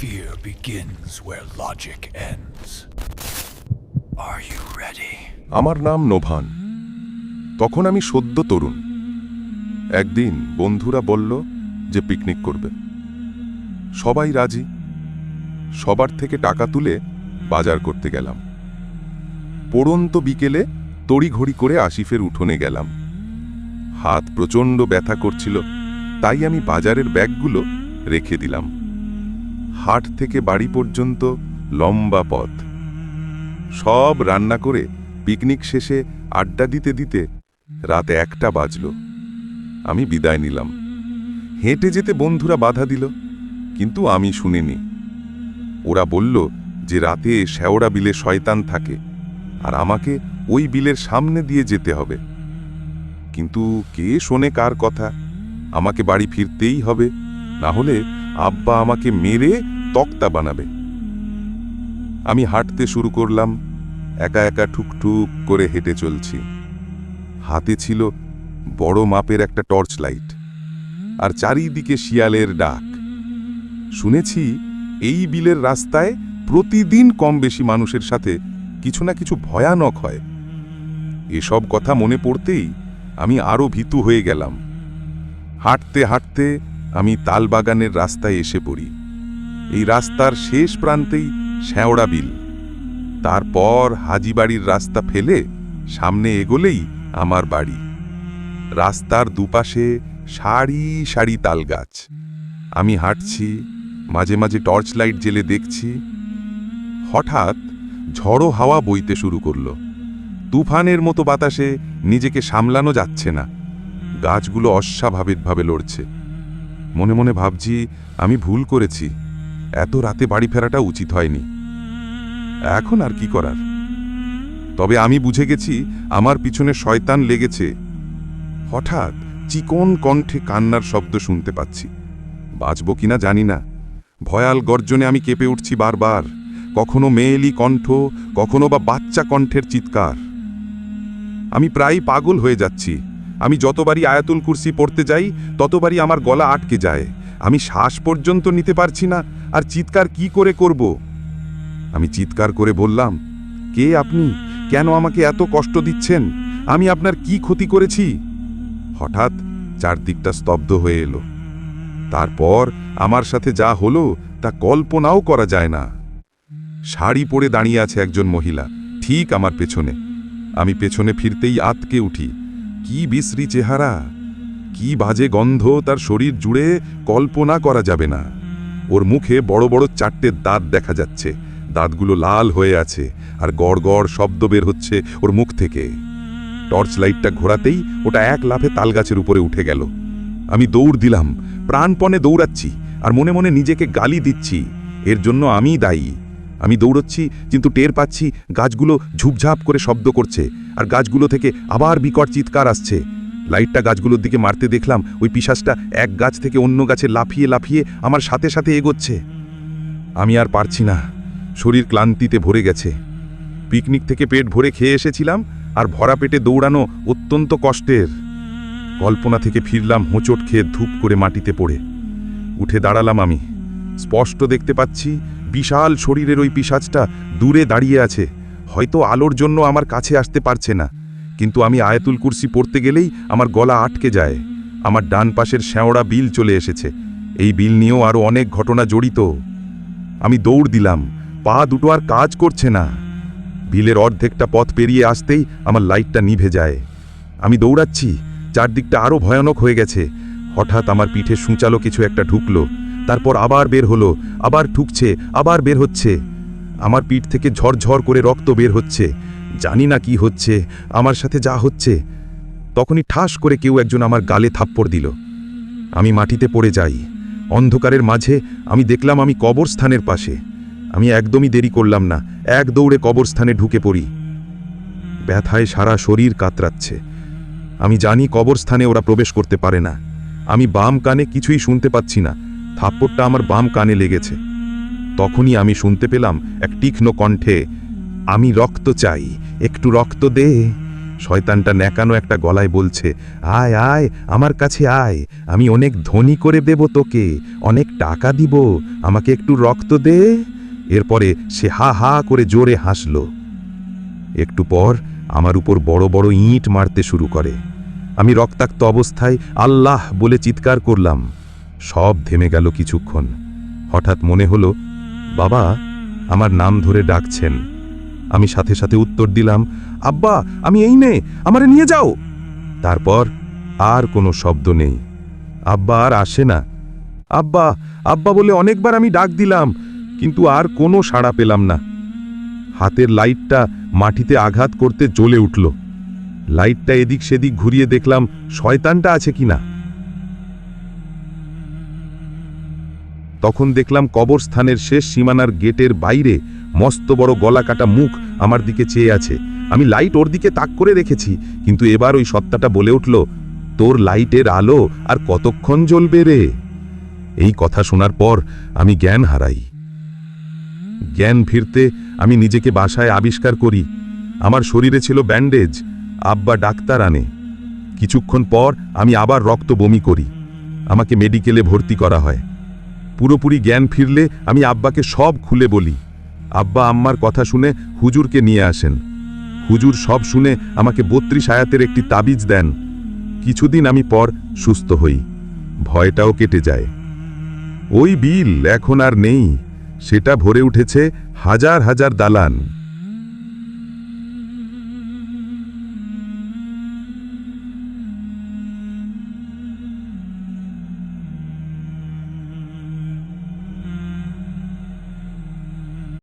Fear begins where logic ends. Are you ready? আমার নাম নোভান। তখন আমি সদ্য তরুণ। একদিন বন্ধুরা বলল যে পিকনিক করবে। সবাই রাজি। সবার থেকে টাকা তুলে বাজার করতে গেলাম। পড়ন্ত বিকেলে তড়িঘড়ি করে আসিফের উঠোনে গেলাম। হাত প্রচণ্ড ব্যথা করছিল, তাই আমি বাজারের ব্যাগগুলো রেখে দিলাম। হাট থেকে বাড়ি পর্যন্ত লম্বা পথ। সব রান্না করে পিকনিক শেষে আড্ডা দিতে দিতে রাত একটা বাজল। আমি বিদায় নিলাম। হেঁটে যেতে বন্ধুরা বাধা দিল, কিন্তু আমি শুনিনি। ওরা বলল যে রাতে শেওড়া বিলে শয়তান থাকে, আর আমাকে ওই বিলের সামনে দিয়ে যেতে হবে। কিন্তু কে শোনে কার কথা? আমাকে বাড়ি ফিরতেই হবে, না হলে আব্বা আমাকে মেরে তক্তা বানাবে। আমি হাঁটতে শুরু করলাম, একা একা ঠুকঠুক করে হেঁটে চলছি। হাতে ছিল বড় মাপের একটা টর্চ লাইট আর চারিদিকে শিয়ালের ডাক। শুনেছি এই বিলের রাস্তায় প্রতিদিন কম বেশি মানুষের সাথে কিছু না কিছু ভয়ানক হয়। এসব কথা মনে পড়তেই আমি আরও ভীতু হয়ে গেলাম। হাঁটতে হাঁটতে আমি তালবাগানের রাস্তায় এসে পড়ি। এই রাস্তার শেষ প্রান্তেই শ্যাওড়া বিল। তারপর হাজিবাড়ির রাস্তা ফেলে সামনে এগোলেই আমার বাড়ি। রাস্তার দুপাশে সারি সারি তাল গাছ আমি হাঁটছি, মাঝে মাঝে টর্চ লাইট জেলে দেখছি। হঠাৎ ঝড়ো হাওয়া বইতে শুরু করল। তুফানের মতো বাতাসে নিজেকে সামলানো যাচ্ছে না। গাছগুলো অস্বাভাবিকভাবে লড়ছে। মনে মনে ভাবছি আমি ভুল করেছি। এত রাতে বাড়ি ফেরাটা উচিত হয়নি। এখন আর কি করার? তবে আমি বুঝে গেছি আমার পিছনে শয়তান লেগেছে। হঠাৎ চিকন কণ্ঠে কান্নার শব্দ শুনতে পাচ্ছি। বাঁচব কিনা জানি না। ভয়াল গর্জনে আমি কেঁপে উঠছি বারবার। কখনো মেয়েলি কণ্ঠ, কখনো বা বাচ্চা কণ্ঠের চিৎকার। আমি প্রায় পাগল হয়ে যাচ্ছি। আমি যতবারই আয়াতুল কুরসি পড়তে যাই, ততবারই আমার গলা আটকে যায়। আমি শ্বাস পর্যন্ত নিতে পারছি না, আর চিৎকার কি করে করব? আমি চিৎকার করে বললাম, কে আপনি? কেন আমাকে এত কষ্ট দিচ্ছেন? আমি আপনার কি ক্ষতি করেছি? হঠাৎ চারদিকটা স্তব্ধ হয়ে এলো। তারপর আমার সাথে যা হলো, তা কল্পনাও করা যায় না। শাড়ি পরে দাঁড়িয়ে আছে একজন মহিলা, ঠিক আমার পেছনে। আমি পেছনে ফিরতেই আতকে উঠি। কি বিশ্রী চেহারা, কি বাজে গন্ধ তার শরীর জুড়ে কল্পনা করা যাবে না। ওর মুখে বড় বড় চারটে দাঁত দেখা যাচ্ছে, দাঁতগুলো লাল হয়ে আছে আর গড় গড় শব্দ বের হচ্ছে ওর মুখ থেকে। টর্চ লাইটটা ঘোরাতেই ওটা এক লাফে তালগাছের উপরে উঠে গেল। আমি দৌড় দিলাম, প্রাণপণে দৌড়াচ্ছি আর মনে মনে নিজেকে গালি দিচ্ছি। এর জন্য আমিই দায়ী। আমি দৌড়চ্ছি, কিন্তু টের পাচ্ছি গাছগুলো ঝুপঝাপ করে শব্দ করছে। আর গাছগুলো থেকে আবার বিকট চিৎকার আসছে। লাইটটা গাছগুলোর দিকে মারতে দেখলাম, ওই পিশাচটা এক গাছ থেকে অন্য গাছে লাফিয়ে লাফিয়ে আমার সাথে সাথে এগোচ্ছে। আমি আর পারছি না, শরীর ক্লান্তিতে ভরে গেছে। পিকনিক থেকে পেট ভরে খেয়ে এসেছিলাম আর ভরা পেটে দৌড়ানো অত্যন্ত কষ্টের। কল্পনা থেকে ফিরলাম হোঁচট খেয়ে ধূপ করে মাটিতে পড়ে। উঠে দাঁড়ালাম আমি। স্পষ্ট দেখতে পাচ্ছি বিশাল শরীরের ওই পিসাজটা দূরে দাঁড়িয়ে আছে। হয়তো আলোর জন্য আমার কাছে আসতে পারছে না। কিন্তু আমি আয়াতুল কুরসি পড়তে গেলেই আমার গলা আটকে যায়। আমার ডান পাশের শ্যাওড়া বিল চলে এসেছে। এই বিল নিয়েও আরও অনেক ঘটনা জড়িত। আমি দৌড় দিলাম। পা দুটো আর কাজ করছে না। বিলের অর্ধেকটা পথ পেরিয়ে আসতেই আমার লাইটটা নিভে যায়। আমি দৌড়াচ্ছি। চারদিকটা আরও ভয়ানক হয়ে গেছে। হঠাৎ আমার পিঠে সূচালো কিছু একটা ঢুকলো। তারপর আবার বের হলো। আবার ঠুকছে আবার বের হচ্ছে। আমার পিঠ থেকে ঝরঝর করে রক্ত বের হচ্ছে। জানি না কি হচ্ছে, আমার সাথে যা হচ্ছে। তখনই ঠাস করে কেউ একজন আমার গালে থাপ্পড় দিল। আমি মাটিতে পড়ে যাই। অন্ধকারের মাঝে আমি দেখলাম আমি কবরস্থানের পাশে। আমি একদমই দেরি করলাম না, এক দৌড়ে কবরস্থানে ঢুকে পড়ি। ব্যথায় সারা শরীর কাতরাচ্ছে। আমি জানি কবরস্থানে ওরা প্রবেশ করতে পারে না। আমি বাম কানে কিছুই শুনতে পাচ্ছি না। থাপ্পড়টা আমার বাম কানে লেগেছে। তখনই আমি শুনতে পেলাম এক তীক্ষ্ণ কণ্ঠে, আমি রক্ত চাই, একটু রক্ত দে। শয়তানটা ন্যাকানো একটা গলায় বলছে, আয় আয়, আমার কাছে আয়, আমি অনেক ধনী করে দেব তোকে, অনেক টাকা দিব, আমাকে একটু রক্ত দে। এরপরে সে হা হা করে জোরে হাসল। একটু পর আমার উপর বড় বড় ইঁট মারতে শুরু করে। আমি রক্তাক্ত অবস্থায় আল্লাহ বলে চিৎকার করলাম। সব থেমে গেল কিছুক্ষণ। হঠাৎ মনে হলো বাবা, আমার নাম ধরে ডাকছেন। আমি সাথে সাথে উত্তর দিলাম, আব্বা, আমি এই নে, আমারে নিয়ে যাও। তারপর আর কোনো শব্দ নেই। আব্বা আর আসে না। আব্বা আব্বা বলে অনেকবার আমি ডাক দিলাম, কিন্তু আর কোনো সাড়া পেলাম না। হাতের লাইটটা মাটিতে আঘাত করতে জ্বলে উঠল। লাইটটা এদিক সেদিক ঘুরিয়ে দেখলাম, শয়তানটা আছে কিনা? তখন দেখলাম কবরস্থানের শেষ সীমানার গেটের বাইরে মস্ত বড় গলা কাটা মুখ আমার দিকে চেয়ে আছে। আমি লাইট ওর দিকে তাক করে রেখেছি, কিন্তু এবার ওই সত্তাটা বলে উঠল, তোর লাইটের আলো আর কতক্ষণ জ্বলবে রে? এই কথা শোনার পর আমি জ্ঞান হারাই। জ্ঞান ফিরতে আমি নিজেকে বাসায় আবিষ্কার করি। আমার শরীরে ছিল ব্যান্ডেজ, আব্বা ডাক্তার আনে। কিছুক্ষণ পর আমি আবার রক্ত বমি করি। আমাকে মেডিকেলে ভর্তি করা হয়। পুরোপুরি জ্ঞান ফিরলে আমি আব্বাকে সব খুলে বলি। আব্বা আম্মার কথা শুনে হুজুরকে নিয়ে আসেন। হুজুর সব শুনে আমাকে বত্রিশ আয়াতের একটি তাবিজ দেন। কিছুদিন আমি পর সুস্থ হই। ভয়টাও কেটে যায়। ওই বিল এখন আর নেই। সেটা ভরে উঠেছে হাজার হাজার দালান।